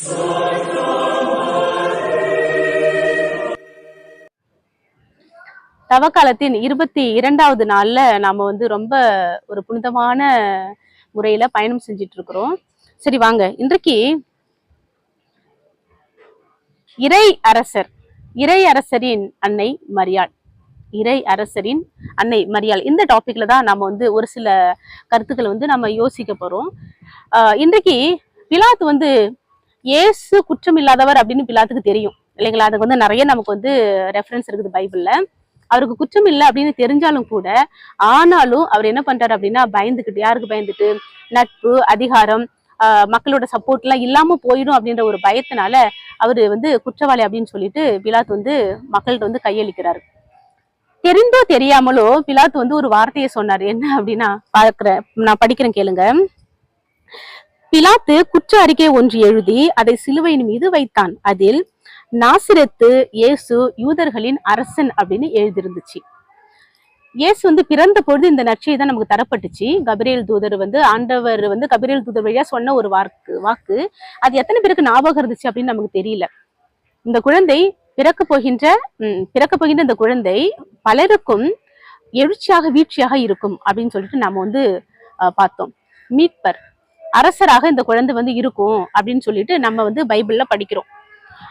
தவக்காலத்தின் இருபத்தி இரண்டாவது நாள்ல நாம வந்து ரொம்ப ஒரு புனிதமான முறையில பயணம் செஞ்சிட்டு இருக்கிறோம். சரி வாங்க. இன்றைக்கு இறை அரசர் இறை அரசரின் அன்னை மரியாள். இறை அரசரின் அன்னை மரியாள். இந்த டாபிக்ல தான் நாம வந்து ஒரு சில கருத்துக்களை வந்து நம்ம யோசிக்க போறோம். ஆஹ் இன்றைக்கு பிலாத் வந்து இயேசு குற்றம் இல்லாதவர் அப்படின்னு பிலாத்துக்கு தெரியும். இல்லைங்களா? அதுக்கு வந்து நிறைய நமக்கு வந்து ரெஃபரன்ஸ் இருக்குது பைபிள்ல. அவருக்கு குற்றம் இல்லை அப்படின்னு தெரிஞ்சாலும் கூட ஆனாலும் அவர் என்ன பண்றாரு அப்படின்னா பயந்துக்கிட்டு யாருக்கு பயந்துட்டு? நட்பு அதிகாரம் மக்களோட சப்போர்ட் எல்லாம் இல்லாம போயிடும் அப்படின்ற ஒரு பயத்தினால அவர் வந்து குற்றவாளி அப்படின்னு சொல்லிட்டு பிலாத் வந்து மக்கள்கிட்ட வந்து கையளிக்கிறாரு. தெரிந்தோ தெரியாமலோ பிலாத் வந்து ஒரு வார்த்தையை சொன்னார். என்ன அப்படின்னா பார்க்குறேன். நான் படிக்கிறேன் கேளுங்க. பிலாத்து குற்ற அறிக்கை ஒன்று எழுதி அதை சிலுவையின் மீது வைத்தான். அதில் நாசிரத்து இயேசு யூதர்களின் அரசன் அப்படின்னு எழுதியிருந்துச்சு. இயேசு வந்து பிறந்த பொழுது இந்த நற்செய்தி தான் நமக்கு தரப்பட்டுச்சு. கபிரியல் தூதர் வந்து ஆண்டவர் வந்து கபிரியல் தூதர் வழியா சொன்ன ஒரு வாக்கு வாக்கு. அது எத்தனை பேருக்கு ஞாபகம் இருந்துச்சு அப்படின்னு நமக்கு தெரியல. இந்த குழந்தை பிறக்க போகின்ற பிறக்க போகின்ற இந்த குழந்தை பலருக்கும் எழுச்சியாக வீழ்ச்சியாக இருக்கும் அப்படின்னு சொல்லிட்டு நாம வந்து பார்த்தோம். மீட்பர். அரசராக இந்த குழந்தை வந்து இருக்கும் அப்படின்னு சொல்லிட்டு நம்ம வந்து பைபிள்ல படிக்கிறோம்.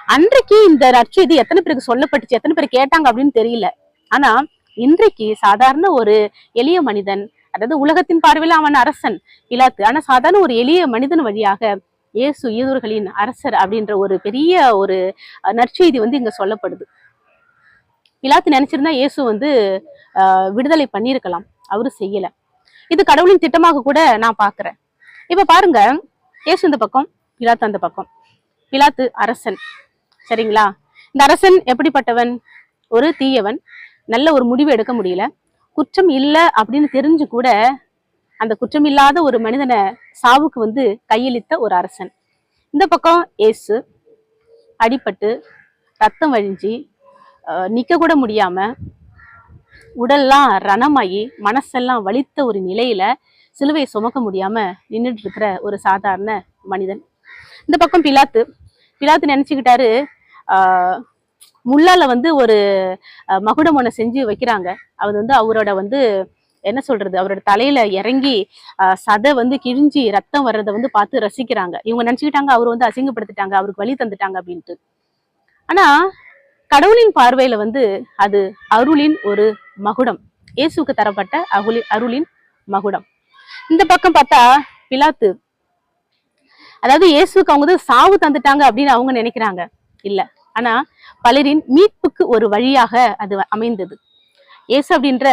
அன்றைக்கு இந்த நற்செய்தி எத்தனை பேருக்கு சொல்லப்பட்டுச்சு? எத்தனை பேர் கேட்டாங்க அப்படின்னு தெரியல. ஆனா இன்றைக்கு சாதாரண ஒரு எளிய மனிதன் அதாவது உலகத்தின் பார்வையில அவன் அரசன் இலாத்து ஆனா சாதாரண ஒரு எளிய மனிதன் வழியாக இயேசு ஈதூர்களின் அரசர் அப்படின்ற ஒரு பெரிய ஒரு நற்செய்தி வந்து இங்க சொல்லப்படுது. இலாத்து நினைச்சிருந்தா இயேசு வந்து ஆஹ், விடுதலை பண்ணியிருக்கலாம். அவரு செய்யல. இது கடவுளின் திட்டமாக கூட நான் பாக்குறேன். இப்ப பாருங்க ஏசு இந்த பக்கம் பிலாத்து அந்த பக்கம். பிலாத்து அரசன். சரிங்களா? இந்த அரசன் எப்படிப்பட்டவன்? ஒரு தீயவன். நல்ல ஒரு முடிவு எடுக்க முடியல. குற்றம் இல்லை அப்படின்னு தெரிஞ்சு கூட அந்த குற்றம் இல்லாத ஒரு மனிதனை சாவுக்கு வந்து கையளித்த ஒரு அரசன். இந்த பக்கம் ஏசு அடிபட்டு ரத்தம் வழிஞ்சி நிற்க கூட முடியாம உடல்லாம் ரணமாகி மனசெல்லாம் வலித்த ஒரு நிலையில சிலுவையை சுமக்க முடியாம நின்றுட்டு இருக்கிற ஒரு சாதாரண மனிதன். இந்த பக்கம் பிலாத்து பிலாத்து நினைச்சுக்கிட்டாரு ஆஹ் முள்ளால வந்து ஒரு அஹ், மகுடம் ஒண்ணு செஞ்சு வைக்கிறாங்க. அவர் வந்து அவரோட வந்து என்ன சொல்றது அவரோட தலையில இறங்கி ஆஹ், சதை வந்து கிழிஞ்சி ரத்தம் வர்றதை வந்து பார்த்து ரசிக்கிறாங்க. இவங்க நினைச்சுக்கிட்டாங்க அவர் வந்து அசிங்கப்படுத்திட்டாங்க அவருக்கு வழி தந்துட்டாங்க அப்படின்ட்டு. ஆனா கடவுளின் பார்வையில வந்து அது அருளின் ஒரு மகுடம். இயேசுவுக்கு தரப்பட்ட அருளி அருளின் மகுடம். இந்த பக்கம் பார்த்தா பிலாத்து. அதாவது இயேசுக்கு அவங்க சாவு தந்துட்டாங்க அப்படின்னு அவங்க நினைக்கிறாங்க. இல்ல. ஆனா பலரின் மீட்புக்கு ஒரு வழியாக அது அமைந்தது. இயேசு அப்படின்ற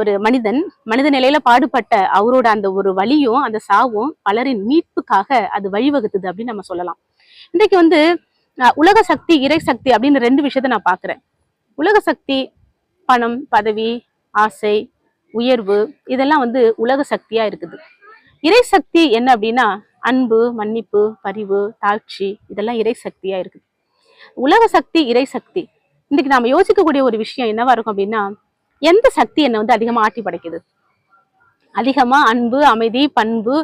ஒரு மனிதன் மனித நிலையில பாடுபட்ட அவரோட அந்த ஒரு வழியும் அந்த சாவும் பலரின் மீட்புக்காக அது வழிவகுத்தது அப்படின்னு நம்ம சொல்லலாம். இன்றைக்கு வந்து உலக சக்தி இறை சக்தி அப்படின்னு ரெண்டு விஷயத்த நான் பாக்குறேன். உலக சக்தி பணம் பதவி ஆசை உயர்வு இதெல்லாம் வந்து உலக சக்தியா இருக்குது. இறை சக்தி என்ன அப்படின்னா அன்பு மன்னிப்பு பரிவு தாழ்ச்சி இதெல்லாம் இறை சக்தியா இருக்குது. உலக சக்தி இறை சக்தி. இன்னைக்கு நாம யோசிக்கக்கூடிய ஒரு விஷயம் என்னவா இருக்கும் அப்படின்னா எந்த சக்தி என்னை வந்து அதிகமா ஆட்டி படைக்குது? அதிகமா அன்பு அமைதி பண்பு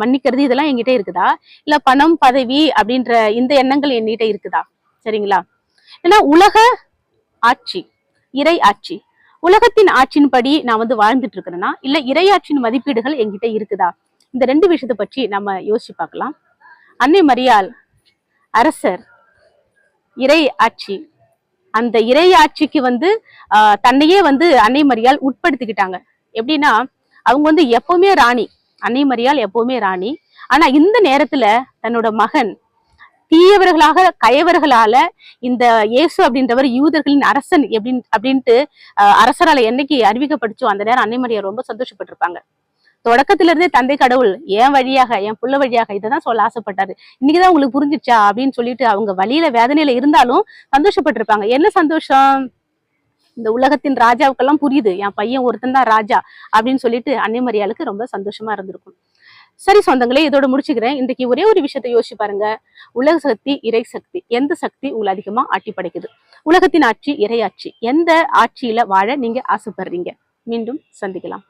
மன்னிக்கிறது இதெல்லாம் என்கிட்ட இருக்குதா? இல்ல பணம் பதவி அப்படின்ற இந்த எண்ணங்கள் என்கிட்ட இருக்குதா? சரிங்களா? ஏன்னா உலக ஆட்சி இறை ஆட்சி. உலகத்தின் ஆட்சியின்படி நான் வந்து வாழ்ந்துட்டு இருக்கிறேன்னா இல்ல இறையாட்சியின் மதிப்பீடுகள் என்கிட்ட இருக்குதா? இந்த ரெண்டு விஷயத்தை பற்றி நம்ம யோசிச்சு பார்க்கலாம். அன்னை மரியாள் அரசர் இறை ஆட்சி. அந்த இறை ஆட்சிக்கு வந்து தன்னையே வந்து அன்னை மரியால் உட்படுத்திக்கிட்டாங்க. எப்படின்னா அவங்க வந்து எப்பவுமே ராணி. அன்னை மரியால் எப்பவுமே ராணி. ஆனா இந்த நேரத்துல தன்னோட மகன் தீயவர்களாக கயவர்களால இந்த இயேசு அப்படின்றவர் யூதர்களின் அரசன் எப்படின் அப்படின்ட்டு அரசரால என்னைக்கு அறிவிக்கப்பட்டுச்சோ அந்த நேரம் அன்னைமரியார் ரொம்ப சந்தோஷப்பட்டிருப்பாங்க. தொடக்கத்துல இருந்தே தந்தை கடவுள் என் வழியாக என் புள்ள வழியாக இதைதான் சொல்ல ஆசைப்பட்டாரு. இன்னைக்குதான் உங்களுக்கு புரிஞ்சிச்சா அப்படின்னு சொல்லிட்டு அவங்க வழியில வேதனையில இருந்தாலும் சந்தோஷப்பட்டிருப்பாங்க. என்ன சந்தோஷம்? இந்த உலகத்தின் ராஜாவுக்கெல்லாம் புரியுது. என் பையன் ஒருத்தன் தான் ராஜா அப்படின்னு சொல்லிட்டு அன்னை மரியாளுக்கு ரொம்ப சந்தோஷமா இருந்திருக்கும். சரி சொந்தங்களே இதோட முடிச்சுக்கிறேன். இன்றைக்கு ஒரே ஒரு விஷயத்தை யோசிச்சு பாருங்க. உலக சக்தி இறை சக்தி எந்த சக்தி உங்களை அதிகமா ஆட்டி படைக்குது? உலகத்தின் ஆட்சி இறையாட்சி. எந்த ஆட்சியில வாழ நீங்க ஆசைப்படுறீங்க? மீண்டும் சந்திக்கலாம்.